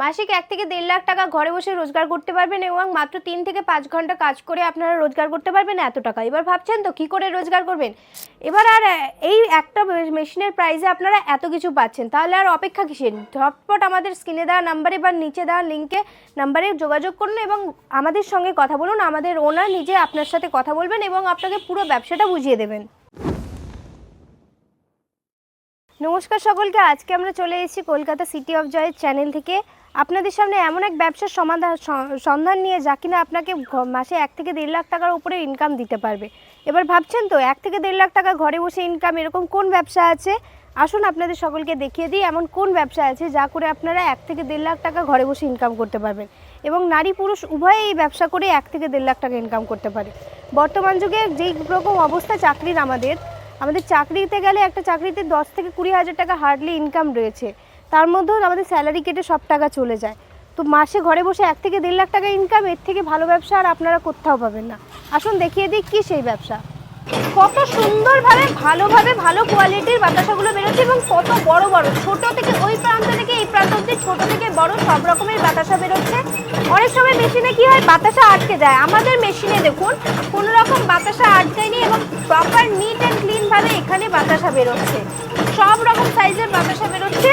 মাসিক এক থেকে দেড় লাখ টাকা ঘরে বসে রোজগার করতে পারবেন এবং মাত্র তিন থেকে পাঁচ ঘণ্টা কাজ করে আপনারা রোজগার করতে পারবেন এত টাকা। এবার ভাবছেন তো কী করে রোজগার করবেন? এবার আর এই একটা মেশিনের প্রাইসে আপনারা এত কিছু পাচ্ছেন, তাহলে আর অপেক্ষা কিসের? ঝটপট আমাদের স্ক্রিনে দেওয়া নাম্বারে বা নিচে দেওয়া লিঙ্কে নাম্বারে যোগাযোগ করুন এবং আমাদের সঙ্গে কথা বলুন, আমাদের ওনার নিজে আপনার সাথে কথা বলবেন এবং আপনাকে পুরো ব্যবসাটা বুঝিয়ে দেবেন। নমস্কার সকলকে, আজকে আমরা চলে এসেছি কলকাতা সিটি অফ জয়ের চ্যানেল থেকে। আপনাদের সামনে এমন এক ব্যবসার সমাধান সন্ধান নিয়ে যা কিনা আপনাকে মাসে এক থেকে দেড় লাখ টাকার উপরে ইনকাম দিতে পারবে। এবার ভাবছেন তো, এক থেকে দেড় লাখ টাকা ঘরে বসে ইনকাম এরকম কোন ব্যবসা আছে? আসুন আপনাদের সকলকে দেখিয়ে দিই এমন কোন ব্যবসা আছে যা করে আপনারা এক থেকে দেড় লাখ টাকা ঘরে বসে ইনকাম করতে পারবেন। এবং নারী পুরুষ উভয়ে এই ব্যবসা করে এক থেকে দেড় লাখ টাকা ইনকাম করতে পারে। বর্তমান যুগে যেই রকম অবস্থা চাকরির আমাদের আমাদের চাকরিতে গেলে একটা চাকরিতে দশ থেকে কুড়ি হাজার টাকা হার্ডলি ইনকাম রয়েছে। তার মধ্যেও আমাদের স্যালারি কেটে সব টাকা চলে যায়। তো মাসে ঘরে বসে এক থেকে দেড় লাখ টাকা ইনকাম এর থেকে ভালো ব্যবসা আর আপনারা কোথাও পাবেন না। আসুন দেখিয়ে দিই কী সেই ব্যবসা। কত সুন্দরভাবে, ভালোভাবে, ভালো কোয়ালিটির বাতাসাগুলো বেরোচ্ছে এবং কত বড় বড়, ছোট থেকে ওই প্রান্ত থেকে এই প্রান্ত অব্দি ছোট থেকে বড় সব রকমের বাতাসা বেরোচ্ছে। অনেক সময় মেশিনে কি হয়, বাতাসা আটকে যায়। আমাদের মেশিনে দেখুন, কোনো রকম বাতাসা আটকায়নি এবং প্রপার নিট অ্যান্ড ভাবে এখানে বাতাসা বেরোচ্ছে। সব রকম সাইজের বাতাসা বেরোচ্ছে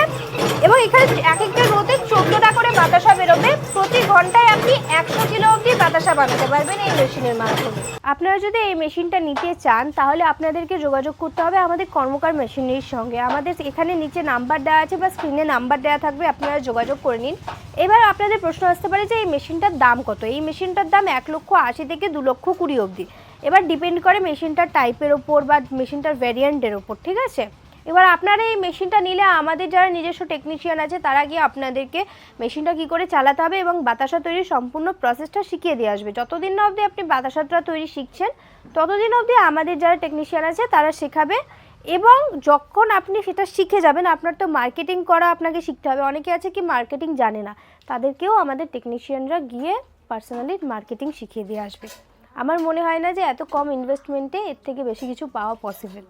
এবং এখানে এক একটা রোতে চোদ্দোটা করে বাতাসা বেরোবে। প্রতি ঘন্টায় আপনি একশো কিলো অবধি বাতাসা বানাতে পারবেন এই মেশিনের মাধ্যমে। আপনারা যদি এই মেশিনটা নিতে চান, তাহলে আপনাদেরকে যোগাযোগ করতে হবে আমাদের কর্মকার মেশিনের সঙ্গে। আমাদের এখানে নিচে নাম্বার দেওয়া আছে বা স্ক্রিনে নাম্বার দেওয়া থাকবে, আপনারা যোগাযোগ করে নিন। এবার আপনাদের প্রশ্ন আসতে পারে যে এই মেশিনটার দাম কত? এই মেশিনটার দাম এক লক্ষ আশি থেকে দু লক্ষ কুড়ি অবধি। এবার ডিপেন্ড করে মেশিনটার টাইপের ওপর বা মেশিনটার ভ্যারিয়েন্টের ওপর ঠিক আছে? এবার আপনারা এই মেশিনটা নিলে আমাদের যারা নিজস্ব টেকনিশিয়ান আছে, তারা গিয়ে আপনাদেরকে মেশিনটা কি করে চালাতে হবে এবং বাতাসা তৈরির সম্পূর্ণ প্রসেসটা শিখিয়ে দিয়ে আসবে। যতদিন না অবধি আপনি বাতাসাটা তৈরি শিখছেন, ততদিন অবধি আমাদের যারা টেকনিশিয়ান আছে, তারা শেখাবে এবং যখন আপনি সেটা শিখে যাবেন, আপনার তো মার্কেটিং করা আপনাকে শিখতে হবে। অনেকে আছে কি মার্কেটিং জানে না, তাদেরকেও আমাদের টেকনিশিয়ানরা গিয়ে পার্সোনালি মার্কেটিং শিখিয়ে দিয়ে আসবে। আমার মনে হয় না যে এত কম ইনভেস্টমেন্টে এর থেকে বেশি কিছু পাওয়া পসিবল